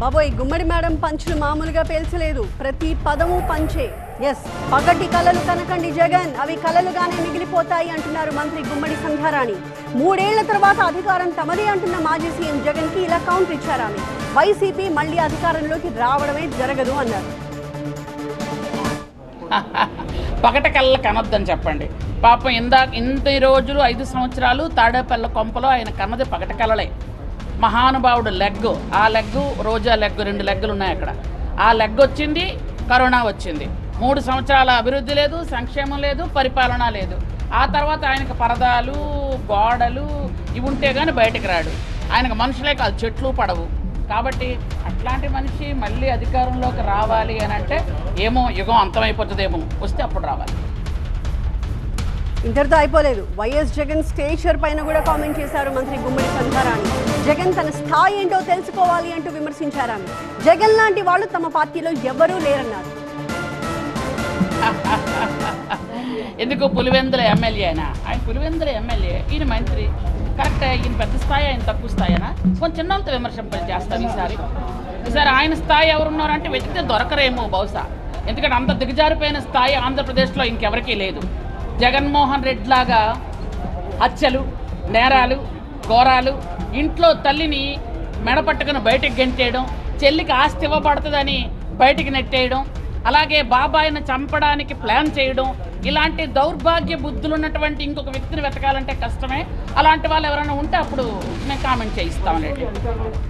బాబోయ్ గుమ్మడి మేడం పంచులు మామూలుగా పేల్చలేదు. ప్రతి పదము పంచే. ఎస్ పగటి కలలు కనకండి జగన్. అవి కలలుగానే మిగిలిపోతాయి అంటున్నారు మంత్రి గుమ్మడి సంధ్యారాణి. మూడేళ్ళ తర్వాత అధికారం తమదే అంటున్న మాజీ సీఎం జగన్కి ఇలా కౌంటర్ ఇచ్చారామె వైసీపీ మళ్ళీ అధికారంలోకి రావడమే జరగదు అన్నారు. పగట కళ్ళ కనొద్దని చెప్పండి. పాపం ఇందాక ఇంత రోజులు ఐదు సంవత్సరాలు తాడేపల్ల కొంపలో ఆయన కన్నది పగట కళలే మహానుభావుడు లెగ్ ఆ లెగ్ రోజా లెగ్ రెండు లెగ్గులు ఉన్నాయి అక్కడ. ఆ లెగ్ వచ్చింది కరోనా వచ్చింది. మూడు సంవత్సరాల అభివృద్ధి లేదు సంక్షేమం లేదు పరిపాలన లేదు. ఆ తర్వాత ఆయనకు పరదాలు గోడలు ఇవి ఉంటే కానీ బయటకు రాడు. ఆయనకు మనుషులే కాదు చెట్లు పడవు. కాబట్టి అట్లాంటి మనిషి మళ్ళీ అధికారంలోకి రావాలి అని అంటే ఏమో యుగం అంతమైపోతుందేమో. వస్తే అప్పుడు రావాలి. ఇంతటితో అయిపోలేదు. వైఎస్ జగన్ స్టేచర్ పైన కూడా కామెంట్ చేశారు మంత్రి గుమ్మడి సంధ్యారాణి జగన్ తన స్థాయి ఏంటో తెలుసుకోవాలి అంటూ విమర్శించారు ఆమె జగన్ లాంటి వాళ్ళు తమ పార్టీలో ఎవరూ లేరన్నారు. ఎందుకు పులివెందుల ఎమ్మెల్యే అయినా? ఆయన పులివెందుల ఎమ్మెల్యే. ఈయన మంత్రి. కరెక్ట్ ఈయన పెద్ద స్థాయి ఆయన తక్కువ స్థాయినా కొంచెం చిన్నంత విమర్శింపలు చేస్తాను ఈసారి. ఈసారి ఆయన స్థాయి ఎవరున్నారంటే వెతికితే దొరకరేమో బహుశా. ఎందుకంటే అంత దిగజారిపోయిన స్థాయి ఆంధ్రప్రదేశ్లో ఇంకెవరికీ లేదు. జగన్మోహన్ రెడ్డి లాగా హత్యలు నేరాలు ఘోరాలు ఇంట్లో తల్లిని మెడపట్టుకుని బయటకు గెంటేయడం చెల్లికి ఆస్తి ఇవ్వబడుతుందని బయటికి నెట్టేయడం అలాగే బాబాయిని చంపడానికి ప్లాన్ చేయడం ఇలాంటి దౌర్భాగ్య బుద్ధులు ఉన్నటువంటి ఇంకొక వ్యక్తిని వెతకాలంటే కష్టమే. అలాంటి వాళ్ళు ఎవరైనా ఉంటే అప్పుడు మేము కామెంట్ చేయిస్తామండి